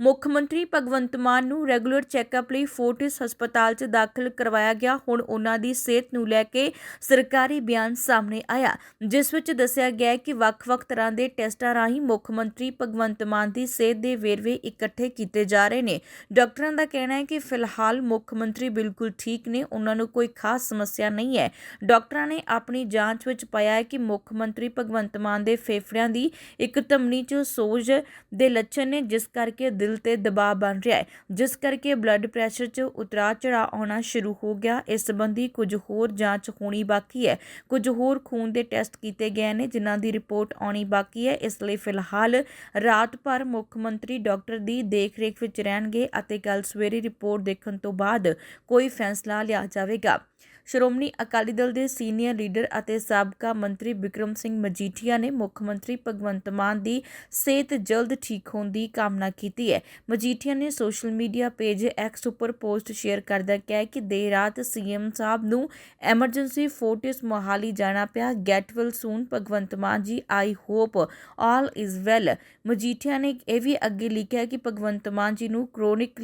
ਮੁੱਖ ਮੰਤਰੀ ਭਗਵੰਤ ਮਾਨ ਨੂੰ ਰੈਗੂਲਰ ਚੈੱਕਅਪ ਲਈ ਫੋਰਟਿਸ ਹਸਪਤਾਲ 'ਚ ਦਾਖਲ ਕਰਵਾਇਆ ਗਿਆ। ਹੁਣ ਉਹਨਾਂ ਦੀ ਸਿਹਤ ਨੂੰ ਲੈ ਕੇ ਸਰਕਾਰੀ ਬਿਆਨ ਸਾਹਮਣੇ ਆਇਆ, ਜਿਸ ਵਿੱਚ ਦੱਸਿਆ ਗਿਆ ਕਿ ਵੱਖ-ਵੱਖ ਤਰ੍ਹਾਂ ਦੇ ਟੈਸਟਾਂ ਰਾਹੀਂ ਮੁੱਖ ਮੰਤਰੀ ਭਗਵੰਤ ਮਾਨ ਦੀ ਸਿਹਤ ਦੇ ਵੇਰਵੇ ਇਕੱਠੇ ਕੀਤੇ ਜਾ ਰਹੇ ਨੇ। ਡਾਕਟਰਾਂ ਦਾ ਕਹਿਣਾ ਹੈ ਕਿ ਫਿਲਹਾਲ ਮੁੱਖ ਮੰਤਰੀ ਬਿਲਕੁਲ ਠੀਕ ਨੇ, ਉਹਨਾਂ ਨੂੰ ਕੋਈ ਖਾਸ ਸਮੱਸਿਆ ਨਹੀਂ ਹੈ। ਡਾਕਟਰਾਂ ਨੇ ਆਪਣੀ ਜਾਂਚ ਵਿੱਚ ਪਾਇਆ ਹੈ ਕਿ ਮੁੱਖ ਮੰਤਰੀ ਭਗਵੰਤ ਮਾਨ ਦੇ ਫੇਫੜਿਆਂ ਦੀ ਇੱਕ ਧਮਨੀ 'ਚ ਸੋਜ ਦੇ ਲੱਛਣ ਨੇ, ਜਿਸ ਕਰਕੇ ਦਿਲ ਤੇ ਦਬਾਅ ਬਣ ਰਿਹਾ ਹੈ, ਜਿਸ ਕਰਕੇ ਬਲੱਡ ਪ੍ਰੈਸ਼ਰ 'ਚ ਉਤਰਾਅ ਚੜਾਅ ਆਉਣਾ ਸ਼ੁਰੂ ਹੋ ਗਿਆ। ਇਸ ਸੰਬੰਧੀ ਕੁਝ ਹੋਰ ਜਾਂਚ ਹੋਣੀ ਬਾਕੀ ਹੈ। ਕੁਝ ਹੋਰ ਖੂਨ ਦੇ ਟੈਸਟ ਕੀਤੇ ਗਏ ਨੇ, ਜਿਨ੍ਹਾਂ ਦੀ ਰਿਪੋਰਟ ਆਉਣੀ ਬਾਕੀ ਹੈ। ਇਸ ਲਈ ਫਿਲਹਾਲ ਰਾਤ ਭਰ ਮੁੱਖ ਮੰਤਰੀ ਡਾਕਟਰ ਦੀ ਦੇਖਰੇਖ ਵਿੱਚ ਰਹਿਣਗੇ ਅਤੇ ਕੱਲ ਸਵੇਰੇ ਰਿਪੋਰਟ ਦੇਖਣ ਤੋਂ ਬਾਅਦ ਕੋਈ ਫੈਸਲਾ ਲਿਆ ਜਾਵੇਗਾ। ਸ਼੍ਰੋਮਣੀ ਅਕਾਲੀ ਦਲ ਦੇ ਸੀਨੀਅਰ ਲੀਡਰ ਅਤੇ ਸਾਬਕਾ ਮੰਤਰੀ ਵਿਕਰਮ ਸਿੰਘ ਮਜੀਠੀਆ ਨੇ ਮੁੱਖ ਮੰਤਰੀ ਭਗਵੰਤ ਮਾਨ ਦੀ ਸਿਹਤ ਜਲਦ ਠੀਕ ਹੋਣ ਦੀ ਕਾਮਨਾ ਕੀਤੀ ਹੈ। ਮਜੀਠੀਆ ਨੇ ਸੋਸ਼ਲ ਮੀਡੀਆ ਪੇਜ ਐਕਸ ਉੱਪਰ ਪੋਸਟ ਸ਼ੇਅਰ ਕਰਦਿਆਂ ਕਿਹਾ ਕਿ ਦੇਰ ਰਾਤ ਸੀਐਮ ਸਾਹਿਬ ਨੂੰ ਐਮਰਜੈਂਸੀ ਫੋਰਟਿਸ ਮੋਹਾਲੀ ਜਾਣਾ ਪਿਆ। Get well soon, Bhagwant Mann ji, I hope all is well. Majithia ਨੇ ਇਹ ਵੀ ਅੱਗੇ ਲਿਖਿਆ ਕਿ ਭਗਵੰਤ ਮਾਨ ਜੀ ਨੂੰ chronic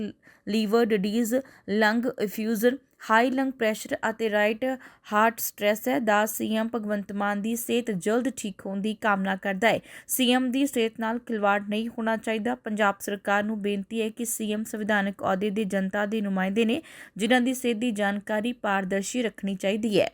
liver disease lung effusion high lung pressure ਅਤੇ ਰਾਈਟ ਹਾਰਟ ਸਟ੍ਰੈਸ ਹੈ ਦਾ ਸੀਐਮ ਭਗਵੰਤ ਮਾਨ ਦੀ ਸਿਹਤ ਜਲਦ ਠੀਕ ਹੋਣ ਦੀ ਕਾਮਨਾ ਕਰਦਾ ਹੈ। ਸੀਐਮ ਦੀ ਸਿਹਤ ਨਾਲ ਖਿਲਵਾੜ ਨਹੀਂ ਹੋਣਾ ਚਾਹੀਦਾ। ਪੰਜਾਬ ਸਰਕਾਰ ਨੂੰ ਬੇਨਤੀ ਹੈ ਕਿ ਸੀਐਮ ਸੰਵਿਧਾਨਕ ਅਹੁਦੇ ਦੇ ਜਨਤਾ ਦੇ ਨੁਮਾਇੰਦੇ ਨੇ ਜਿਨ੍ਹਾਂ ਦੀ ਸਿਹਤ ਦੀ ਜਾਣਕਾਰੀ ਪਾਰਦਰਸ਼ੀ ਰੱਖਣੀ ਚਾਹੀਦੀ ਹੈ।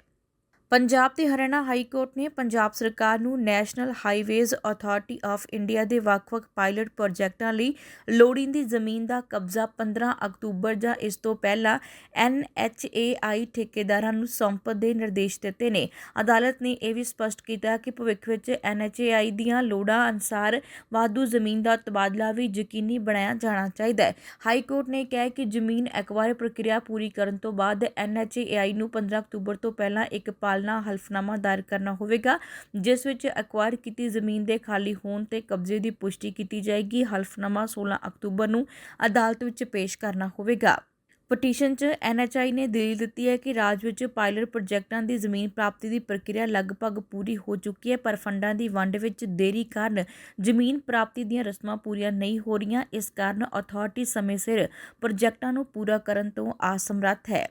ਪੰਜਾਬ ਤੇ ਹਰਿਆਣਾ ਹਾਈ ਕੋਰਟ ਨੇ ਪੰਜਾਬ ਸਰਕਾਰ ਨੂੰ national highways authority of India ਦੇ ਵੱਖ-ਵੱਖ ਪਾਇਲਟ ਪ੍ਰੋਜੈਕਟਾਂ ਲਈ ਲੋੜੀਂਦੀ ਜ਼ਮੀਨ ਦਾ ਕਬਜ਼ਾ 15 ਅਕਤੂਬਰ ਜਾਂ ਇਸ ਤੋਂ ਪਹਿਲਾਂ ਐਨਐਚਏਆਈ ਠੇਕੇਦਾਰਾਂ ਨੂੰ ਸੌਂਪਣ ਦੇ ਨਿਰਦੇਸ਼ ਦਿੱਤੇ ਨੇ। ਅਦਾਲਤ ਨੇ ਇਹ ਵੀ ਸਪਸ਼ਟ ਕੀਤਾ ਕਿ ਭਵਿੱਖ ਵਿੱਚ ਐਨਐਚਏਆਈ ਦੀਆਂ ਲੋੜਾਂ ਅਨੁਸਾਰ ਵਾਧੂ ਜ਼ਮੀਨ ਦਾ ਤਬਾਦਲਾ ਵੀ ਯਕੀਨੀ ਬਣਾਇਆ ਜਾਣਾ ਚਾਹੀਦਾ ਹੈ। ਹਾਈ ਕੋਰਟ ਨੇ ਕਿਹਾ ਕਿ ਜ਼ਮੀਨ ਐਕਵਾਇਰ ਪ੍ਰਕਿਰਿਆ ਪੂਰੀ ਕਰਨ ਤੋਂ ਬਾਅਦ ਐਨਐਚਏਆਈ ਨੂੰ 15 ਅਕਤੂਬਰ ਤੋਂ ਪਹਿਲਾਂ ਇੱਕ ਪਾਲ ਪਾਲਣਾ ਹਲਫਨਾਮਾ ਦਾਇਰ ਕਰਨਾ ਹੋਵੇਗਾ, ਜਿਸ ਵਿੱਚ ਐਕਵਾਇਰ ਕੀਤੀ ਜ਼ਮੀਨ ਦੇ ਖਾਲੀ ਹੋਣ ਤੇ ਕਬਜ਼ੇ ਦੀ ਪੁਸ਼ਟੀ ਕੀਤੀ ਜਾਏਗੀ। ਹਲਫਨਾਮਾ 16 ਅਕਤੂਬਰ ਨੂੰ ਅਦਾਲਤ ਵਿੱਚ ਪੇਸ਼ ਕਰਨਾ ਹੋਵੇਗਾ। ਪਟੀਸ਼ਨ 'ਚ ਐਨਐਚਆਈ ਨੇ ਦਲੀਲ ਦਿੱਤੀ ਹੈ ਕਿ ਰਾਜ ਵਿੱਚ ਪਾਇਲਟ ਪ੍ਰੋਜੈਕਟਾਂ ਦੀ ਜ਼ਮੀਨ ਪ੍ਰਾਪਤੀ ਦੀ ਪ੍ਰਕਿਰਿਆ ਲਗਭਗ ਪੂਰੀ ਹੋ ਚੁੱਕੀ ਹੈ, ਪਰ ਫੰਡਾਂ ਦੀ ਵੰਡ ਵਿੱਚ ਦੇਰੀ ਕਾਰਨ ਜ਼ਮੀਨ ਪ੍ਰਾਪਤੀ ਦੀਆਂ ਰਸਮਾਂ ਪੂਰੀਆਂ ਨਹੀਂ ਹੋ ਰਹੀਆਂ। ਇਸ ਕਾਰਨ ਅਥਾਰਟੀ ਸਮੇਂ ਸਿਰ ਪ੍ਰੋਜੈਕਟਾਂ ਨੂੰ ਪੂਰਾ ਕਰਨ ਤੋਂ ਅਸਮਰੱਥ ਹੈ।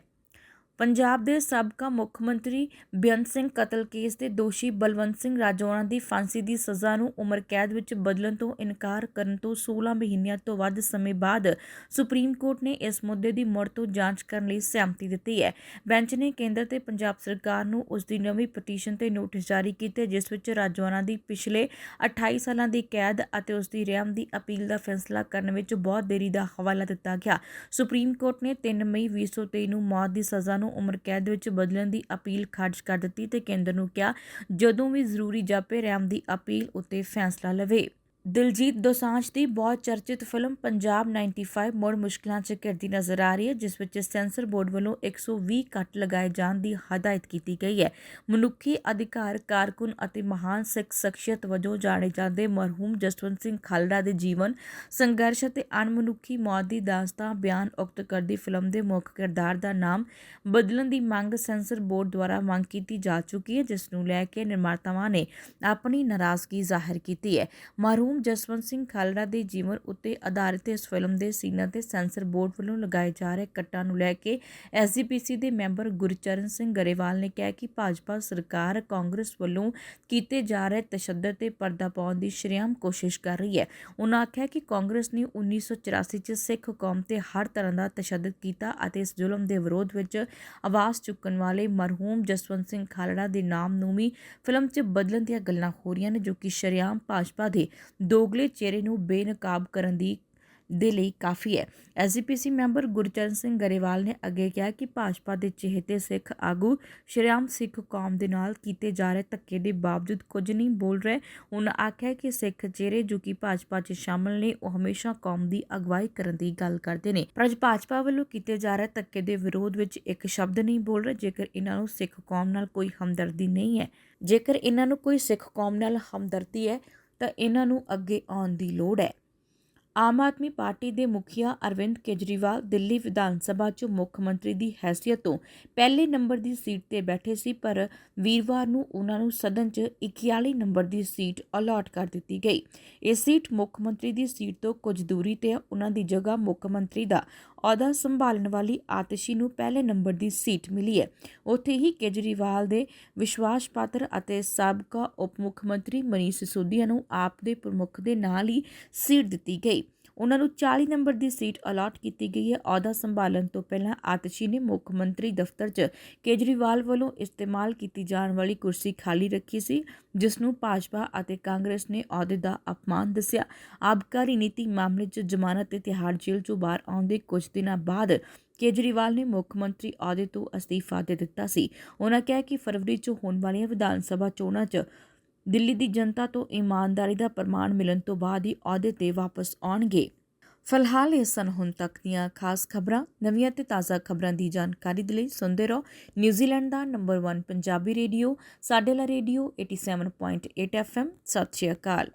ਪੰਜਾਬ ਦੇ ਸਾਬਕਾ ਮੁੱਖ ਮੰਤਰੀ ਬੇਅੰਤ ਸਿੰਘ ਕਤਲ ਕੇਸ ਦੇ ਦੋਸ਼ੀ ਬਲਵੰਤ ਸਿੰਘ ਰਾਜੋਣਾ ਦੀ ਫਾਂਸੀ ਦੀ ਸਜ਼ਾ ਨੂੰ ਉਮਰ ਕੈਦ ਵਿੱਚ ਬਦਲਣ ਤੋਂ ਇਨਕਾਰ ਕਰਨ ਤੋਂ 16 ਮਹੀਨਿਆਂ ਤੋਂ ਵੱਧ ਸਮੇਂ ਬਾਅਦ ਸੁਪਰੀਮ ਕੋਰਟ ਨੇ ਇਸ ਮੁੱਦੇ ਦੀ ਮੁੜ ਤੋਂ ਜਾਂਚ ਕਰਨ ਲਈ ਸਹਿਮਤੀ ਦਿੱਤੀ ਹੈ। ਬੈਂਚ ਨੇ ਕੇਂਦਰ ਤੇ ਪੰਜਾਬ ਸਰਕਾਰ ਨੂੰ ਉਸ ਦੀ ਨਵੀਂ ਪਟੀਸ਼ਨ ਤੇ ਨੋਟਿਸ ਜਾਰੀ ਕੀਤੇ, ਜਿਸ ਵਿੱਚ ਰਾਜੋਣਾ ਦੀ ਪਿਛਲੇ 28 ਸਾਲਾਂ ਦੀ ਕੈਦ ਅਤੇ ਉਸ ਦੀ ਰਹਿਮ ਦੀ ਅਪੀਲ ਦਾ ਫੈਸਲਾ ਕਰਨ ਵਿੱਚ ਬਹੁਤ ਦੇਰੀ ਦਾ ਹਵਾਲਾ ਦਿੱਤਾ ਗਿਆ। ਸੁਪਰੀਮ ਕੋਰਟ ਨੇ 3 ਮਈ 2023 ਨੂੰ ਮੌਤ ਦੀ ਸਜ਼ਾ ਨੂੰ ਉਮਰ ਕੈਦ ਵਿੱਚ ਬਦਲਣ ਦੀ ਅਪੀਲ ਖਾਰਜ ਕਰ ਦਿੱਤੀ ਤੇ ਕੇਂਦਰ ਨੂੰ ਕਿਹਾ, ਜਦੋਂ ਵੀ ਜ਼ਰੂਰੀ ਜਾਪੇ ਰਹਿਮ ਦੀ ਅਪੀਲ ਉੱਤੇ ਫੈਸਲਾ ਲਵੇ। ਦਿਲਜੀਤ ਦੋਸਾਂਝ ਦੀ ਬਹੁਤ ਚਰਚਿਤ ਫਿਲਮ ਪੰਜਾਬ 95 ਮੁੜ ਮੁਸ਼ਕਲਾਂ 'ਚ ਘਿਰਦੀ ਨਜ਼ਰ ਆ ਰਹੀ ਹੈ, ਜਿਸ ਵਿੱਚ ਸੈਂਸਰ ਬੋਰਡ ਵੱਲੋਂ 120 ਕੱਟ ਲਗਾਏ ਜਾਣ ਦੀ ਹਦਾਇਤ ਕੀਤੀ ਗਈ ਹੈ। ਮਨੁੱਖੀ ਅਧਿਕਾਰ, ਕਾਰਕੁਨ ਅਤੇ ਮਹਾਨ ਸਿੱਖ ਸ਼ਖਸੀਅਤ ਵਜੋਂ ਜਾਣੇ ਜਾਂਦੇ ਮਰਹੂਮ ਜਸਵੰਤ ਸਿੰਘ ਖਾਲੜਾ ਦੇ ਜੀਵਨ, ਸੰਘਰਸ਼ ਅਤੇ ਅਣਮਨੁੱਖੀ ਮੌਤ ਦੀ ਦਾਸਤਾਨ ਬਿਆਨ ਉਕਤ ਕਰਦੀ ਫਿਲਮ ਦੇ ਮੁੱਖ ਕਿਰਦਾਰ ਦਾ ਨਾਮ ਬਦਲਣ ਦੀ ਮੰਗ ਸੈਂਸਰ ਬੋਰਡ ਦੁਆਰਾ ਮੰਗ ਕੀਤੀ ਜਾ ਚੁੱਕੀ ਹੈ, ਜਿਸ ਨੂੰ ਲੈ ਕੇ ਨਿਰਮਾਤਾਵਾਂ ਨੇ ਆਪਣੀ ਨਾਰਾਜ਼ਗੀ ਜ਼ਾਹਿਰ ਕੀਤੀ ਹੈ। ਮਰਹੂਮ ਮਰਹੂਮ ਜਸਵੰਤ ਸਿੰਘ ਖਾਲੜਾ ਦੇ ਜੀਵਨ ਉੱਤੇ ਆਧਾਰਿਤ ਇਸ ਫਿਲਮ ਦੇ ਸੀਨਾਂ ਤੇ ਸੈਂਸਰ ਬੋਰਡ ਵੱਲੋਂ ਲਗਾਏ ਜਾ ਰਹੇ ਕੱਟਾਂ ਨੂੰ ਲੈ ਕੇ ਐਸਜੀਪੀਸੀ ਦੇ ਮੈਂਬਰ ਗੁਰਚਰਨ ਸਿੰਘ ਗਰੇਵਾਲ ਨੇ ਕਿਹਾ ਕਿ ਭਾਜਪਾ ਸਰਕਾਰ ਕਾਂਗਰਸ ਵੱਲੋਂ ਕੀਤੇ ਜਾ ਰਹੇ ਤਸ਼ੱਦਦ ਤੇ ਪਰਦਾ ਪਾਉਣ ਦੀ ਸ਼ਰੇਆਮ ਕੋਸ਼ਿਸ਼ ਕਰ ਰਹੀ ਹੈ। ਉਹਨਾਂ ਆਖਿਆ ਕਿ ਕਾਂਗਰਸ ਨੇ 1984 ਚ ਸਿੱਖ ਕੌਮ ਤੇ ਹਰ ਤਰ੍ਹਾਂ ਦਾ ਤਸ਼ੱਦਦ ਕੀਤਾ ਅਤੇ ਇਸ ਜ਼ੁਲਮ ਦੇ ਵਿਰੋਧ ਵਿੱਚ ਆਵਾਜ਼ ਚੁੱਕਣ ਵਾਲੇ ਮਰਹੂਮ ਜਸਵੰਤ ਸਿੰਘ ਖਾਲੜਾ ਦੇ ਨਾਮ ਨੂੰ ਵੀ ਫਿਲਮ 'ਚ ਬਦਲਣ ਦੀਆਂ ਗੱਲਾਂ ਹੋ ਰਹੀਆਂ ਨੇ, ਜੋ ਕਿ ਸ਼ਰੇਆਮ ਭਾਜਪਾ ਦੇ ਦੋਗਲੇ ਚਿਹਰੇ ਨੂੰ ਬੇਨਕਾਬ ਕਰਨ ਦੀ, ਦੇ ਲਈ ਕਾਫੀ ਹੈ। ਐਸਜੀਪੀਸੀ ਮੈਂਬਰ ਗੁਰਚਰਨ ਸਿੰਘ ਗਰੇਵਾਲ ਨੇ ਅੱਗੇ ਕਿਹਾ ਕਿ ਭਾਜਪਾ ਦੇ ਚਿਹਤੇ ਸਿੱਖ ਆਗੂ ਸ਼੍ਰੀਆਮ ਸਿੱਖ ਕੌਮ ਦੇ ਨਾਲ ਕੀਤੇ ਜਾ ਰਹੇ ਧੱਕੇ ਦੇ ਬਾਵਜੂਦ ਕੁਝ ਨਹੀਂ ਬੋਲ ਰਹੇ। ਉਹਨਾਂ ਆਖਿਆ ਕਿ ਸਿੱਖ ਚਿਹਰੇ ਜੋ ਕਿ ਭਾਜਪਾ 'ਚ ਸ਼ਾਮਲ ਨੇ, ਉਹ ਹਮੇਸ਼ਾ ਕੌਮ ਦੀ ਅਗਵਾਈ ਕਰਨ ਦੀ ਗੱਲ ਕਰਦੇ ਨੇ। ਪਰ ਅੱਜ ਭਾਜਪਾ ਵੱਲੋਂ ਕੀਤੇ ਜਾ ਰਹੇ ਧੱਕੇ ਦੇ ਵਿਰੋਧ ਵਿੱਚ ਇੱਕ ਸ਼ਬਦ ਨਹੀਂ ਬੋਲ ਰਹੇ, ਜੇਕਰ ਇਹਨਾਂ ਨੂੰ ਸਿੱਖ ਕੌਮ ਨਾਲ ਕੋਈ ਹਮਦਰਦੀ ਨਹੀਂ ਹੈ। ਜੇਕਰ ਇਹਨਾਂ ਨੂੰ ਕੋਈ ਸਿੱਖ ਕੌਮ ਨਾਲ ਹਮਦਰਦੀ ਹੈ ਤਾਂ ਇਹਨਾਂ ਨੂੰ ਅੱਗੇ ਆਉਣ ਦੀ ਲੋੜ ਹੈ। ਆਮ ਆਦਮੀ ਪਾਰਟੀ ਦੇ ਮੁਖੀਆ ਅਰਵਿੰਦ ਕੇਜਰੀਵਾਲ ਦਿੱਲੀ ਵਿਧਾਨ ਸਭਾ 'ਚ ਮੁੱਖ ਮੰਤਰੀ ਦੀ ਹੈਸੀਅਤ ਤੋਂ ਪਹਿਲੇ ਨੰਬਰ ਦੀ ਸੀਟ ਤੇ ਬੈਠੇ ਸੀ, ਪਰ ਵੀਰਵਾਰ ਨੂੰ ਉਹਨਾਂ ਨੂੰ ਸਦਨ 'ਚ 41 ਨੰਬਰ ਦੀ ਸੀਟ ਅਲਾਟ ਕਰ ਦਿੱਤੀ ਗਈ। ਇਹ ਸੀਟ ਮੁੱਖ ਮੰਤਰੀ ਦੀ ਸੀਟ ਤੋਂ ਕੁਝ ਦੂਰੀ ਤੇ ਉਹਨਾਂ ਦੀ ਜਗ੍ਹਾ ਮੁੱਖ ਮੰਤਰੀ ਦਾ ਅਹੁਦਾ ਸੰਭਾਲਣ ਵਾਲੀ ਆਤਿਸ਼ੀ ਨੂੰ ਪਹਿਲੇ ਨੰਬਰ ਦੀ ਸੀਟ ਮਿਲੀ ਹੈ। ਉੱਥੇ ਹੀ ਕੇਜਰੀਵਾਲ ਦੇ ਵਿਸ਼ਵਾਸ ਪਾਤਰ ਅਤੇ ਸਾਬਕਾ ਉਪ ਮੁੱਖ ਮੰਤਰੀ ਮਨੀਸ਼ ਸਿਸੋਦੀਆ ਨੂੰ ਆਪ ਦੇ ਪ੍ਰਮੁੱਖ ਦੇ ਨਾਲ ਹੀ ਸੀਟ ਦਿੱਤੀ ਗਈ। ਉਹਨਾਂ ਨੂੰ 40 ਨੰਬਰ ਦੀ ਸੀਟ ਅਲਾਟ ਕੀਤੀ ਗਈ ਹੈ। ਅਹੁਦਾ ਸੰਭਾਲਣ ਤੋਂ ਪਹਿਲਾਂ ਆਤਸ਼ੀ ਨੇ ਮੁੱਖ ਮੰਤਰੀ ਦਫ਼ਤਰ 'ਚ ਕੇਜਰੀਵਾਲ ਵੱਲੋਂ ਇਸਤੇਮਾਲ ਕੀਤੀ ਜਾਣ ਵਾਲੀ ਕੁਰਸੀ ਖਾਲੀ ਰੱਖੀ ਸੀ, ਜਿਸ ਨੂੰ ਭਾਜਪਾ ਅਤੇ ਕਾਂਗਰਸ ਨੇ ਅਹੁਦੇ ਦਾ ਅਪਮਾਨ ਦੱਸਿਆ। ਆਬਕਾਰੀ ਨੀਤੀ ਮਾਮਲੇ 'ਚ ਜ਼ਮਾਨਤ ਤੇ ਤਿਹਾੜ ਜੇਲ੍ਹ 'ਚੋਂ ਬਾਹਰ ਆਉਣ ਦੇ ਕੁਝ ਦਿਨਾਂ ਬਾਅਦ ਕੇਜਰੀਵਾਲ ਨੇ ਮੁੱਖ ਮੰਤਰੀ ਅਹੁਦੇ ਤੋਂ ਅਸਤੀਫਾ ਦੇ ਦਿੱਤਾ ਸੀ। ਉਹਨਾਂ ਕਿਹਾ ਕਿ ਫਰਵਰੀ 'ਚ ਹੋਣ ਵਾਲੀਆਂ ਵਿਧਾਨ ਸਭਾ ਚੋਣਾਂ 'ਚ ਦਿੱਲੀ ਦੀ ਜਨਤਾ ਤੋਂ ਇਮਾਨਦਾਰੀ ਦਾ ਪ੍ਰਮਾਣ ਮਿਲਣ ਤੋਂ ਬਾਅਦ ਹੀ ਅਹੁਦੇ ਤੇ ਵਾਪਸ ਆਉਣਗੇ। ਫਿਲਹਾਲ ਇਹ ਸਨ ਹੁਣ ਤੱਕ ਦੀਆਂ ਖਾਸ ਖਬਰਾਂ। ਨਵੀਆਂ ਤੇ ਤਾਜ਼ਾ ਖਬਰਾਂ ਦੀ ਜਾਣਕਾਰੀ ਦੇ ਲਈ ਸੁਣਦੇ ਰਹੋ। ਨਿਊਜ਼ੀਲੈਂਡ ਦਾ ਨੰਬਰ 1 ਪੰਜਾਬੀ ਰੇਡੀਓ, ਸਾਡੇ ਲਾ ਰੇਡੀਓ 87.8 FM ਸਤਿ ਸ਼੍ਰੀ ਅਕਾਲ।